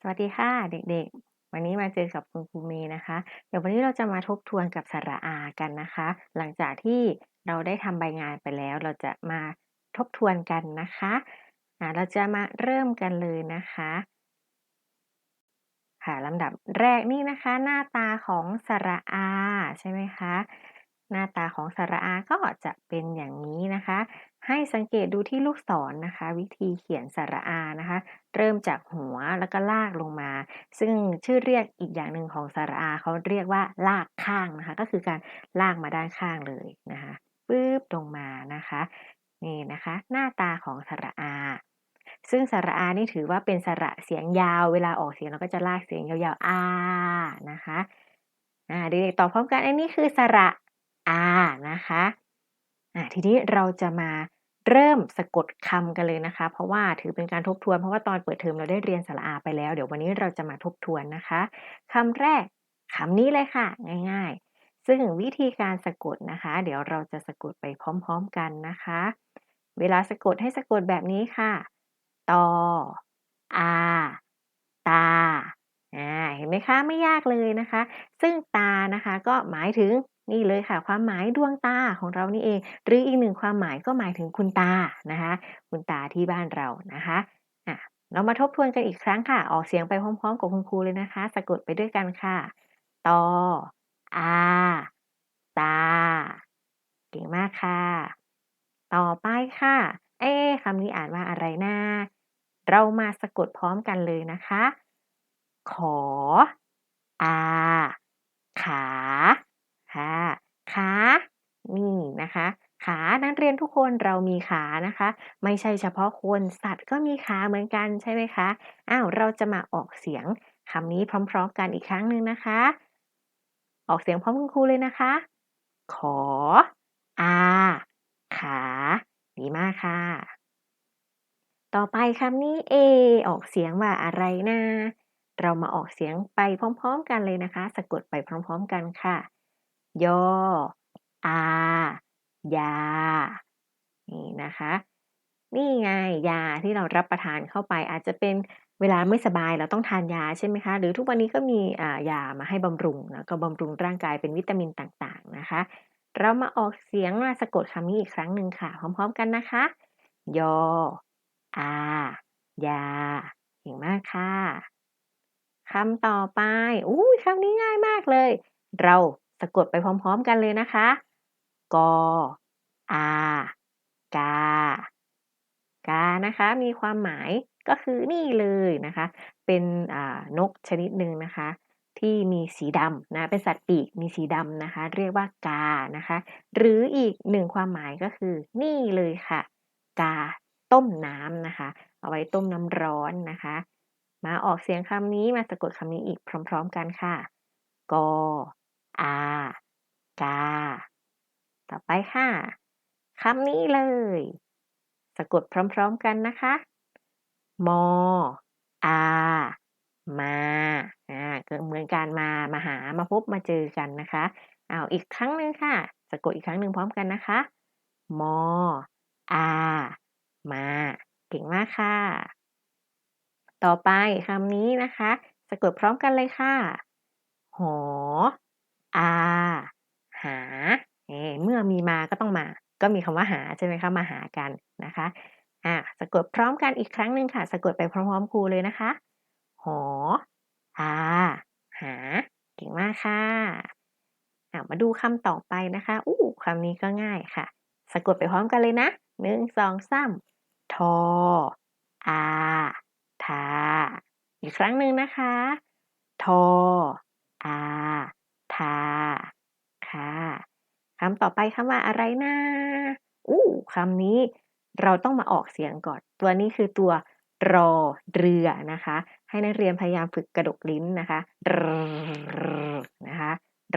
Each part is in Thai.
สวัสดีค่ะเด็กๆ วันนี้มาเจอกับคุณครูเมย์นะคะ เดี๋ยววันนี้เราจะมาทบทวนกับสระอากันนะคะ หลังจากที่เราได้ทำใบงานไปแล้ว เราจะมาทบทวนกันนะคะอ่าเราจะมาเริ่มกันเลยนะคะ ค่ะลำดับแรกนี่นะคะ หน้าตาของสระอาใช่ไหมคะ หน้าตาของสระอาก็จะเป็นอย่างนี้นะคะ ให้สังเกตดูที่ลูกศรนะคะ วิธีเขียนสระอานะคะ เริ่มจากหัวแล้วก็ลากลงมา ซึ่งชื่อเรียกอีกอย่างหนึ่งของสระอาเขาเรียกว่าลากข้างนะคะ ก็คือการลากมาด้านข้างเลยนะคะปึ๊บลงมานะคะนี่นะคะ หน้าตาของสระอา ซึ่งสระอานี่ถือว่าเป็นสระเสียงยาว เวลาออกเสียงเราก็จะลากเสียงยาวๆอานะคะอ่าเด็กๆตอบพร้อมกันอันนี้คือสระอานะคะอ่าทีนี้เราจะมา เริ่มสะกดคำกันเลยนะคะ เพราะว่าถือเป็นการทบทวน เพราะว่าตอนเปิดเทอมเราได้เรียนสระอาไปแล้ว เดี๋ยววันนี้เราจะมาทบทวนนะคะคำแรกคำนี้เลยค่ะ ง่าย ๆ ซึ่งวิธีการสะกดนะคะ เดี๋ยวเราจะสะกดไปพร้อม ๆ กันนะคะ เวลาสะกดให้สะกดแบบนี้ค่ะตออาตาอ่าเห็นไหมคะไม่ยากเลยนะคะ ซึ่งตานะคะก็หมายถึง นี่เลยค่ะ ความหมายดวงตาของเรานี่เอง หรืออีกหนึ่งความหมายก็หมายถึงคุณตานะคะ คุณตาที่บ้านเรานะคะอะเรามาทบทวนกันอีกครั้งค่ะ ออกเสียงไปพร้อม ๆ กับคุณครูเลยนะคะ สะกดไปด้วยกันค่ะตออาตา เก่งมากค่ะ ต่อไปค่ะ เอ๊คำนี้อ่านว่าอะไรนะเรามาสะกดพร้อมกันเลยนะคะ ขอ อา ขา ค่ะขานี่นะคะ ขานักเรียนทุกคนเรามีขานะคะ ไม่ใช่เฉพาะคนสัตว์ก็มีขาเหมือนกันใช่ไหมคะอ้าวเราจะมาออกเสียงคำนี้พร้อม ๆ กันอีกครั้งหนึ่งนะคะ ออกเสียงพร้อมคุณครูเลยนะคะ ขอ อา ขา ดีมากค่ะ ต่อไปคำนี้เอ ออกเสียงว่าอะไรนะ เรามาออกเสียงไปพร้อม ๆ กันเลยนะคะ สะกดไปพร้อม ๆ กันค่ะ ยออา ยา นี่นะคะ นี่ไงยาที่เรารับประทานเข้าไปอาจจะเป็นเวลาไม่สบายเราต้องทานยาใช่ไหมคะ หรือทุกวันนี้ก็มียามาให้บำรุงแล้วก็บำรุงร่างกายเป็นวิตามินต่างๆนะคะ เรามาออกเสียงมาสะกดคำนี้อีกครั้งหนึ่งค่ะ พร้อม ๆ กันนะคะ ยอ อา ยาเก่งมากค่ะคำต่อไปอุ้ยคำนี้ง่ายมากเลย เรา สะกดไปพร้อมๆกันเลยนะคะ กออากากานะคะ มีความหมายก็คือนี่เลยนะคะ เป็นนกชนิดหนึ่งนะคะ ที่มีสีดำนะ เป็นสัตว์ปีกมีสีดำนะคะ เรียกว่ากานะคะ หรืออีกหนึ่งความหมายก็คือนี่เลยค่ะ กาต้มน้ำนะคะ เอาไว้ต้มน้ำร้อนนะคะ มาออกเสียงคำนี้มาสะกดคำนี้อีกพร้อม ๆ กันค่ะ กอ อากาต่อไปค่ะคำนี้เลย สะกดพร้อมๆกันนะคะ มอ อา มา อ่าก็เหมือนการมา มาหา มาพบ มาเจอกันนะคะเอาอีกครั้งหนึ่งค่ะ สะกดอีกครั้งหนึ่งพร้อมกันนะคะ มอ อา มา เก่งมากค่ะ ต่อไปคำนี้นะคะ สะกดพร้อมกันเลยค่ะ หอ อาหาเมื่อมีมาก็ต้องมา ก็มีคำว่าหาใช่ไหมคะมาหากันนะคะอะสะกดพร้อมกันอีกครั้งหนึ่งค่ะ สะกดไปพร้อมๆครูเลยนะคะ หออาหา เก่งมากค่ะอะมาดูคำต่อไปนะคะอู้คำนี้ก็ง่ายค่ะ สะกดไปพร้อมกันเลยนะหนึ่งสองสามทออาทาอีกครั้งหนึ่งนะคะ ทออา ทาค่ะคำต่อไปคำว่าอะไรนะอู้คำนี้เราต้องมาออกเสียงก่อน ตัวนี้คือตัวรอเรือนะคะ ให้นักเรียนพยายามฝึกกระดกลิ้นนะคะรนะคะ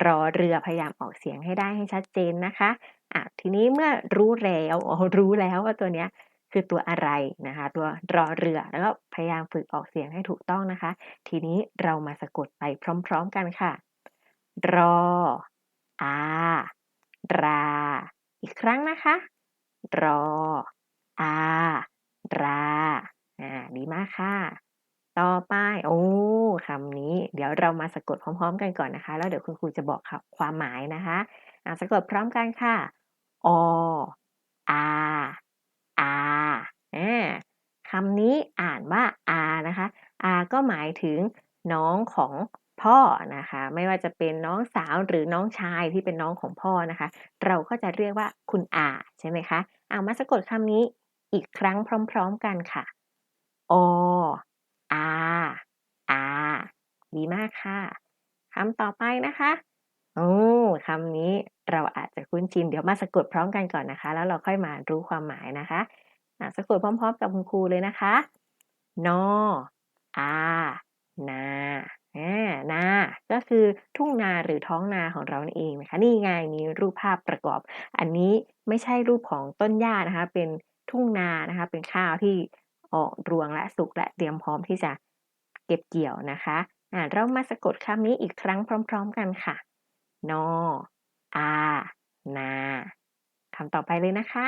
รอเรือพยายามออกเสียงให้ได้ให้ชัดเจนนะคะอะทีนี้เมื่อรู้แล้วรู้แล้วว่าตัวเนี้ยคือตัวอะไรนะคะ ตัวรอเรือแล้วก็พยายามฝึกออกเสียงให้ถูกต้องนะคะ ทีนี้เรามาสะกดไปพร้อม ๆ กันค่ะ รอ อา รา อีกครั้งนะคะ รอ อา รา อ่า ดีมากค่ะ ต่อไป โอ้คำนี้ เดี๋ยวเรามาสะกดพร้อม ๆ กันก่อนนะคะ แล้วเดี๋ยวคุณครูจะบอกคำความหมายนะคะอ่าสะกดพร้อมกันค่ะ อ อา อาอาคำนี้อ่านว่าอานะคะอาก็หมายถึงน้องของ พ่อนะคะ ไม่ว่าจะเป็นน้องสาวหรือน้องชายที่เป็นน้องของพ่อนะคะ เราก็จะเรียกว่าคุณอาใช่ไหมคะเ?อามาสะกดคำนี้อีกครั้งพร้อม ๆกันค่ะออาอาดีมากค่ะคำต่อไปนะคะโอ้คำนี้เราอาจจะคุ้นชินเดี๋ยวมาสะกดพร้อมกันก่อนนะคะ แล้วเราค่อยมารู้ความหมายนะคะสะกดพร้อม ๆ กับคุณครูเลยนะคะ นออานา ก็คือทุ่งนาหรือท้องนาของเรานั่นเองนะคะนี่ไงมีรูปภาพประกอบ อันนี้ไม่ใช่รูปของต้นหญ้านะคะ เป็นทุ่งนานะคะ เป็นข้าวที่ออกรวงและสุกและเตรียมพร้อมที่จะเก็บเกี่ยวนะคะอ่าเรามาสะกดคำนี้อีกครั้งพร้อม ๆ กันค่ะ นอานาคำต่อไปเลยนะคะ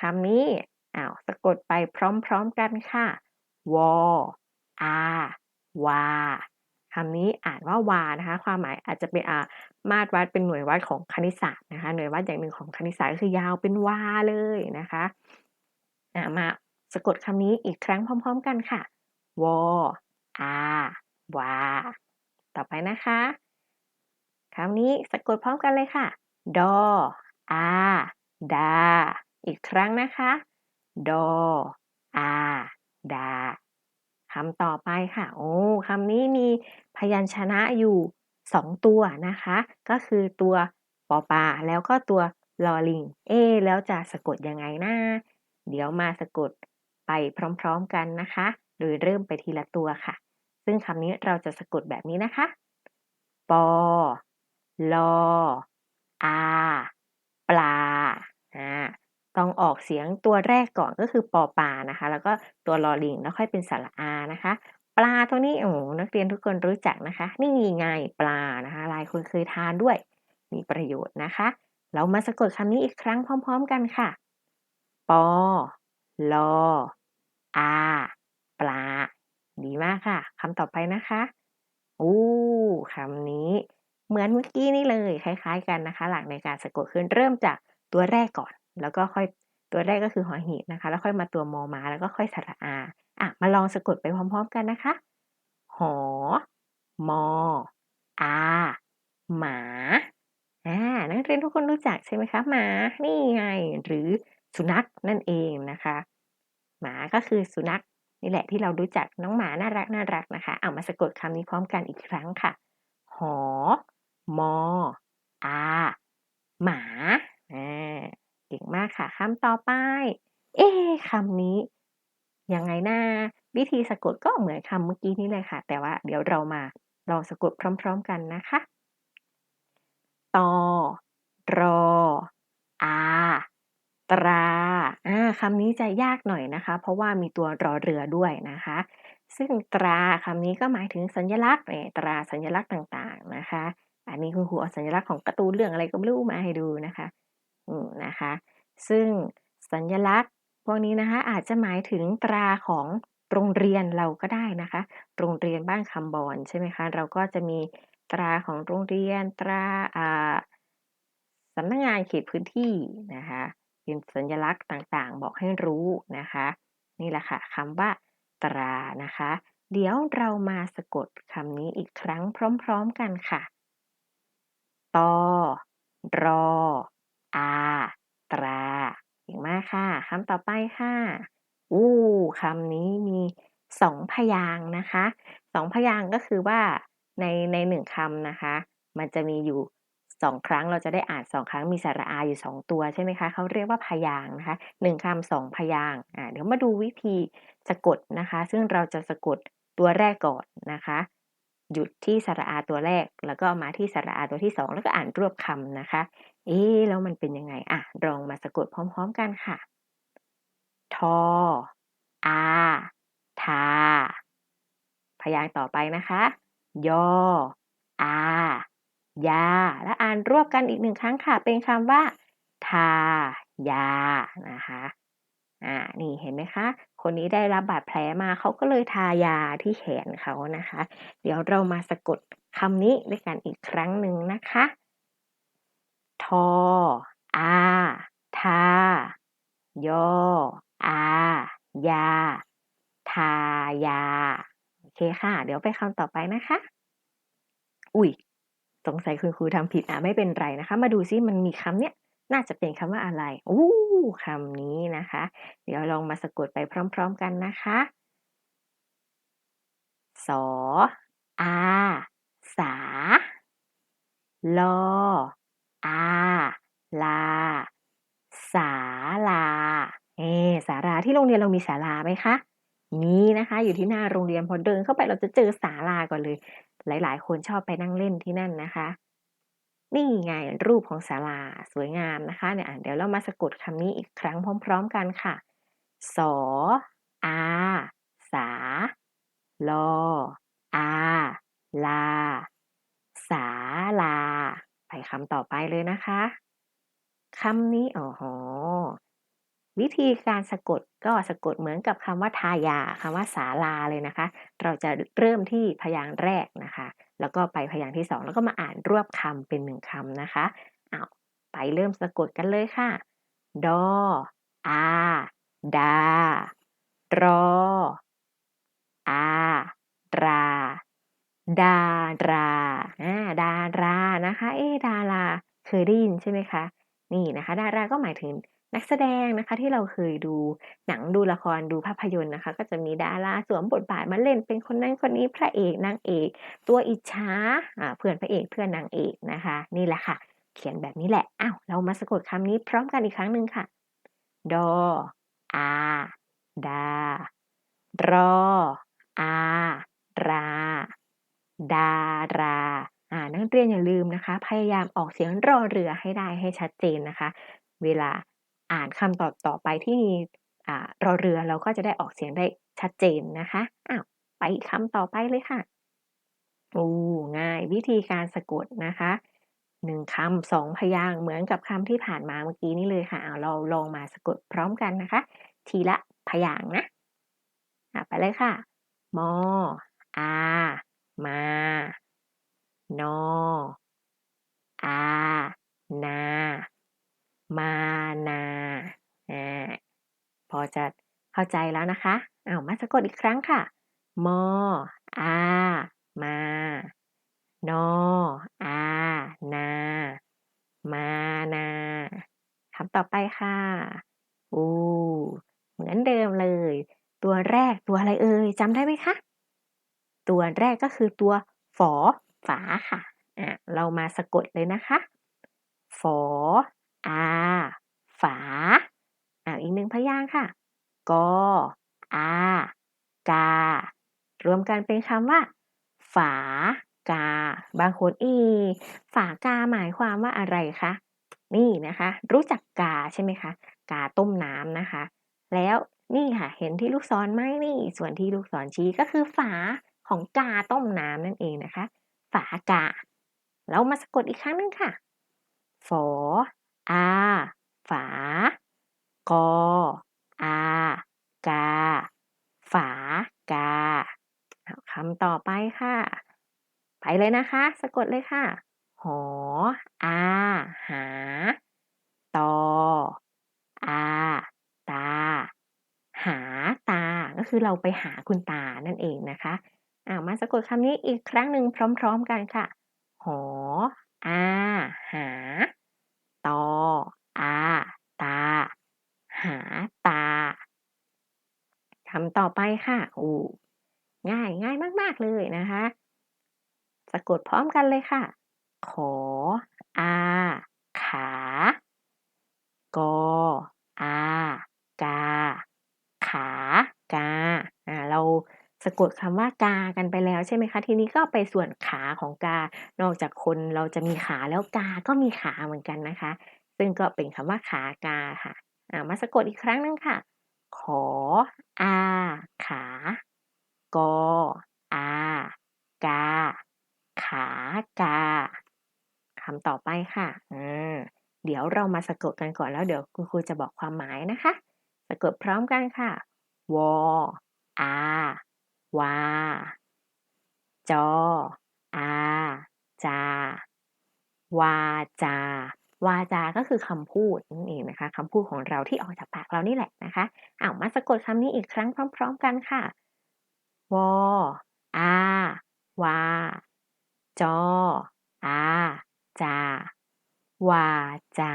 คำนี้อ้าวสะกดไปพร้อม ๆ กันค่ะ วอาวา คำนี้อ่านว่าวานะคะ ความหมายอาจจะเป็นอ่ามาตรวัดเป็นหน่วยวัดของคณิตศาสตร์นะคะ หน่วยวัดอย่างหนึ่งของคณิตศาสตร์ก็คือยาวเป็นวาเลยนะคะอ่ามาสะกดคำนี้อีกครั้งพร้อม ๆ กันค่ะวออาวาต่อไปนะคะคำนี้สะกดพร้อมกันเลยค่ะ ดอาดา อีกครั้งนะคะ ดอาดา คำต่อไปค่ะ โอ้คำนี้มีพยัญชนะอยู่2ตัวนะคะ ก็คือตัวปอปลาแล้วก็ตัวลอลิง เอ๊แล้วจะสะกดยังไงนะ?เดี๋ยวมาสะกดไปพร้อมๆกันนะคะ โดยเริ่มไปทีละตัวค่ะ ซึ่งคำนี้เราจะสะกดแบบนี้นะคะ ปอ ลอ อา ปลาอา ต้องออกเสียงตัวแรกก่อนก็คือปอปลานะคะ แล้วก็ตัวลอลิงแล้วค่อยเป็นสระอานะคะ ปลาตัวนี้โอ้นักเรียนทุกคนรู้จักนะคะ นี่ไงปลานะคะหลายคนเคยทานด้วย มีประโยชน์นะคะ เรามาสะกดคำนี้อีกครั้งพร้อม ๆ กันค่ะ ปอลออาปลา ดีมากค่ะคำต่อไปนะคะโอ้คำนี้ เหมือนเมื่อกี้นี่เลย คล้าย ๆ กันนะคะ หลักในการสะกดคือเริ่มจากตัวแรกก่อน แล้วก็ค่อยตัวแรกก็คือหอหีบนะคะ แล้วค่อยมาตัวมอม้าแล้วก็ค่อยสระอาอะมาลองสะกดไปพร้อมๆกันนะคะ หอ มอ อา หมาอานักเรียนทุกคนรู้จักใช่ไหมคะหมานี่ไงหรือสุนัขนั่นเองนะคะ หมาก็คือสุนัขนี่แหละที่เรารู้จักน้องหมาน่ารักๆนะคะเอามาสะกดคำนี้พร้อมกันอีกครั้งค่ะ หอ มอ อา หมา ก่งมากค่ะคำต่อไป เอ๊คำนี้ ยังไงนะวิธีสะกดก็เหมือนคำเมื่อกี้นี้เลยค่ะ แต่ว่าเดี๋ยวเรามาลองสะกดพร้อม ๆ กันนะคะตอรอ อา ตราอาคำนี้จะยากหน่อยนะคะ เพราะว่ามีตัวรอเรือด้วยนะคะ ซึ่งตราคำนี้ก็หมายถึงสัญลักษณ์นี่ตราสัญลักษณ์ต่างๆนะคะ อันนี้คุณครูเอาสัญลักษณ์ของการ์ตูนเรื่องอะไรก็ไม่รู้มาให้ดูนะคะ อืมนะคะ ซึ่งสัญลักษณ์พวกนี้นะคะอาจจะหมายถึงตราของโรงเรียนเราก็ได้นะคะ โรงเรียนบ้านคำบอนใช่ไหมคะ เราก็จะมีตราของโรงเรียนตราอ่าสำนักงานเขตพื้นที่นะคะเป็นสัญลักษณ์ต่างๆ บอกให้รู้นะคะ นี่แหละค่ะคำว่าตรานะคะ เดี๋ยวเรามาสะกดคำนี้อีกครั้งพร้อมๆกันค่ะตอรอา ตราเก่งมากค่ะคำต่อไปค่ะโอ้คำนี้มี2พยางนะคะ2พยางก็คือว่าในใน1คำนะคะ มันจะมีอยู่2ครั้งเราจะได้อ่าน2ครั้งมีสระอาอยู่2ตัวใช่ไหมคะเขาเรียกว่าพยางนะคะ1คำ2พยางอ่าเดี๋ยวมาดูวิธีสะกดนะคะ ซึ่งเราจะสะกดตัวแรกก่อนนะคะ หยุดที่สระอาตัวแรก แล้วก็มาที่สระอาตัวที่2แล้วก็อ่านรวบคำนะคะ เอ๊แล้วมันเป็นยังไง?อะลองมาสะกดพร้อมๆกันค่ะ ทอ อา ทา พยางค์ต่อไปนะคะ ยอ อา ยา แล้วอ่านรวบกันอีก1ครั้งค่ะ เป็นคำว่า ทา ยา นะคะอ่า นี่เห็นไหมคะ คนนี้ได้รับบาดแผลมาเขาก็เลยทายาที่แขนเขานะคะ เดี๋ยวเรามาสะกดคำนี้ด้วยกันอีกครั้งหนึ่งนะคะ ทอ อา ทา ยอ อา ยา ทายา โอเคค่ะ เดี๋ยวไปคำต่อไปนะคะ อุ้ยสงสัยคุณครูทำผิดอะไม่เป็นไรนะคะ มาดูซิมันมีคำเนี้ยน่าจะเป็นคำว่าอะไร อู้คำนี้นะคะ เดี๋ยวลองมาสะกดไปพร้อม ๆ กันนะคะ สอ อา สา ลอ อาลา สาลา เอสาราที่โรงเรียนเรามีศาลาไหมคะมีนะคะ อยู่ที่หน้าโรงเรียนพอเดินเข้าไปเราจะเจอศาลาก่อนเลย หลายๆ คนชอบไปนั่งเล่นที่นั่นนะคะ นี่ไงรูปของศาลาสวยงามนะคะเนี่ยเดี๋ยวเรามาสะกดคำนี้อีกครั้งพร้อม ๆ กันค่ะสออาสาลออาลา สาลา ไปคำต่อไปเลยนะคะคำนี้อ๋อวิธีการสะกดก็สะกดเหมือนกับคำว่าทายาคำว่าศาลาเลยนะคะ เราจะเริ่มที่พยางค์แรกนะคะ แล้วก็ไปพยางค์ที่สองแล้วก็มาอ่านรวบคำเป็นหนึ่งคำนะคะอ้าไปเริ่มสะกดกันเลยค่ะ ดอ อา ดา รอ อา รา ดาราอ่าดารานะคะ เอ๊ดาราเคยได้ยินใช่ไหมคะ นี่นะคะ ดาราก็หมายถึงนักแสดงนะคะที่เราเคยดูหนังดูละครดูภาพยนตร์นะคะ ก็จะมีดาราสวมบทบาทมาเล่นเป็นคนนั้นคนนี้พระเอกนางเอก ตัวอิจฉาเพื่อนพระเอกเพื่อนนางเอกนะคะ นี่แหละค่ะ เขียนแบบนี้แหละอ้าวเรามาสะกดคำนี้พร้อมกันอีกครั้งหนึ่งค่ะดออาดารออารา ดาราอ่านักเรียนอย่าลืมนะคะ พยายามออกเสียงรอเรือให้ได้ให้ชัดเจนนะคะ เวลาอ่านคำต่อต่อไปที่มีอ่ารอเรือเราก็จะได้ออกเสียงได้ชัดเจนนะคะอ้าวไปคำต่อไปเลยค่ะโอ้ง่ายวิธีการสะกดนะคะหนึ่งคำสองพยางเหมือนกับคำที่ผ่านมาเมื่อกี้นี้เลยค่ะเอาเราลองมาสะกดพร้อมกันนะคะ ทีละพยางนะไปเลยค่ะ มออา มา นอ อา นา มานาอ่าพอจะเข้าใจแล้วนะคะเอามาสะกดอีกครั้งค่ะ มอ อา มา นอ อา นา มานาคำต่อไปค่ะ อู เหมือนเดิมเลย ตัวแรกตัวอะไรเอ่ยจำได้ไหมคะ ตัวแรกก็คือตัวฝอฝาค่ะอะ เรามาสะกดเลยนะคะ ฝอ อา ฝาอ่าอีกหนึ่งพยางค่ะ กอ อา กา รวมกันเป็นคำว่า ฝา กา บางคนอี ฝากาหมายความว่าอะไรคะ นี่นะคะ รู้จักกาใช่ไหมคะ กาต้มน้ำนะคะ แล้วนี่ค่ะ เห็นที่ลูกศรไหมนี่ ส่วนที่ลูกศรชี้ก็คือฝา ของกาต้มน้ำนั่นเองนะคะ ฝากา เรามาสะกดอีกครั้งนึงค่ะ ฝอ อา ฝา กอ อา กา ฝากาคำต่อไปค่ะ ไปเลยนะคะ สะกดเลยค่ะ หอ อา หา ตอ อา ตา หาตา ก็คือเราไปหาคุณตานั่นเองนะคะ อามาสะกดคำนี้อีกครั้งหนึ่งพร้อม ๆกันค่ะ หอ อา หา ตอ อา ตา หาตาคำต่อไปค่ะอูง่ายง่ายมาก ๆ เลยนะคะ สะกดพร้อมกันเลยค่ะ ขอ อา ขา กอ อา กา ขา กา อ่า เรา สะกดคำว่ากากันไปแล้วใช่ไหมคะ ทีนี้ก็ไปส่วนขาของกา นอกจากคนเราจะมีขาแล้วกาก็มีขาเหมือนกันนะคะ ซึ่งก็เป็นคำว่าขากาค่ะามาสะกดอีกครั้งนึงค่ะ ขออาขากออากา ขากาคำต่อไปค่ะอ่าเดี๋ยวเรามาสะกดกันก่อนแล้วเดี๋ยวคุณครูจะบอกความหมายนะคะ สะกดพร้อมกันค่ะ วออา วา จอ อา จา วาจา วาจา ก็คือคำพูดนั่นเองนะคะคำพูดของเราที่ออกจากปากเรานี่แหละนะคะเอามาสะกดคำนี้อีกครั้งพร้อม ๆ กันค่ะ วอ อา วา จอ อา จา วาจา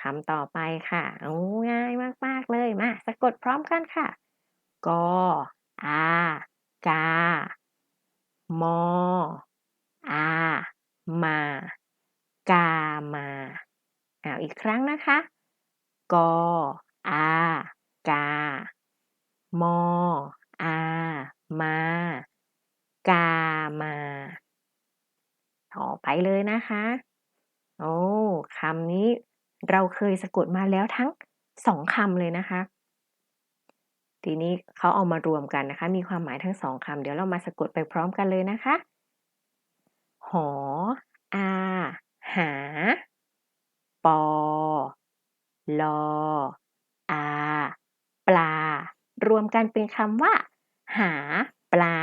คำต่อไปค่ะ โอ้ง่ายมาก ๆ เลย มา สะกดพร้อมกันค่ะ กอ อากา มอ อามา กามาอาอีกครั้งนะคะกอา กา มอ อา มา กามา ต่อไปเลยนะคะ โอ้ คำนี้เราเคยสะกดมาแล้วทั้งสองคำเลยนะคะ ทีนี้เขาเอามารวมกันนะคะ มีความหมายทั้งสองคำเดี๋ยวเรามาสะกดไปพร้อมกันเลยนะคะ หอ อา หา ปอ ลอ อา ปลา รวมกันเป็นคำว่า หาปลา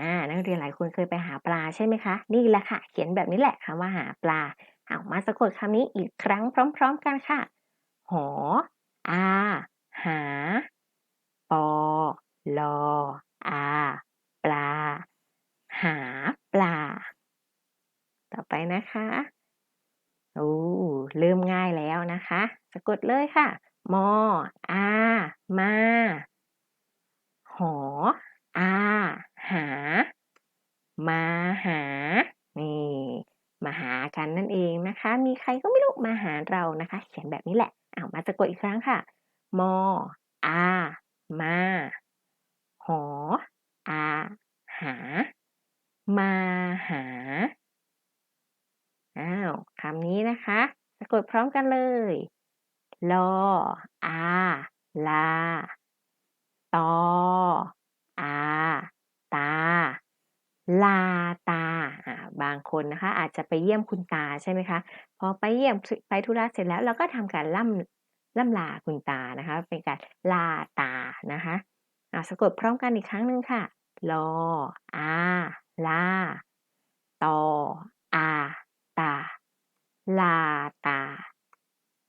อ่า นักเรียนหลายคนเคยไปหาปลาใช่ไหมคะ นี่แหละค่ะ เขียนแบบนี้แหละคำว่าหาปลา เอามาสะกดคำนี้อีกครั้งพร้อม ๆ กันค่ะ หอ อา หา ปอ ลอ อา ปลา หาปลา ต่อไปนะคะโอ้เริ่มง่ายแล้วนะคะ สะกดเลยค่ะ มอ อา มา หอ อา หา มาหา นี่ มาหากันนั่นเองนะคะ มีใครก็ไม่รู้มาหาเรานะคะ เขียนแบบนี้แหละ เอามาสะกดอีกครั้งค่ะ มอ อา มา หอ อา หา มาหา อ้าวคำนี้นะคะ สะกดพร้อมกันเลย ลอ อา ลา ตอ อา ตา ลาตา บางคนนะคะ อาจจะไปเยี่ยมคุณตาใช่ไหมคะ พอไปเยี่ยมไปธุระเสร็จแล้วเราก็ทำการล่ำ ล่ำลาคุณตานะคะ เป็นการลาตานะคะอ่าสะกดพร้อมกันอีกครั้งหนึ่งค่ะลออาลาตออาตา ลาตา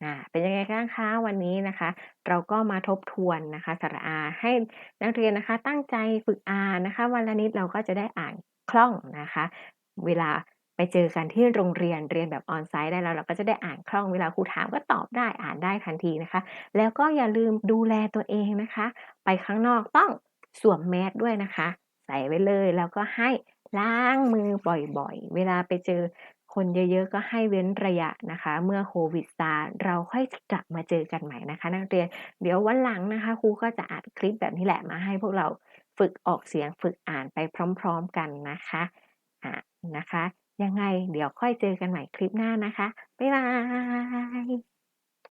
อ่าเป็นยังไงบ้างคะวันนี้นะคะ เราก็มาทบทวนนะคะสระอาให้นักเรียนนะคะตั้งใจฝึกอ่านนะคะ วันละนิดเราก็จะได้อ่านคล่องนะคะ เวลา ไปเจอกันที่โรงเรียนเรียนแบบออนไซต์ได้แล้ว เราก็จะได้อ่านคล่องเวลาครูถามก็ตอบได้อ่านได้ทันทีนะคะ แล้วก็อย่าลืมดูแลตัวเองนะคะ ไปข้างนอกต้องสวมแมสด้วยนะคะ ใส่ไว้เลยแล้วก็ให้ล้างมือบ่อยๆ เวลาไปเจอคนเยอะๆ ก็ให้เว้นระยะนะคะ เมื่อโควิดซาเราค่อยกลับมาเจอกันใหม่นะคะ นักเรียนเดี๋ยววันหลังนะคะครูก็จะอัดคลิปแบบนี้แหละมาให้พวกเราฝึกออกเสียงฝึกอ่านไปพร้อม ๆ กันนะคะอะนะคะ ยังไงเดี๋ยวค่อยเจอกันใหม่คลิปหน้านะคะ บ๊ายบาย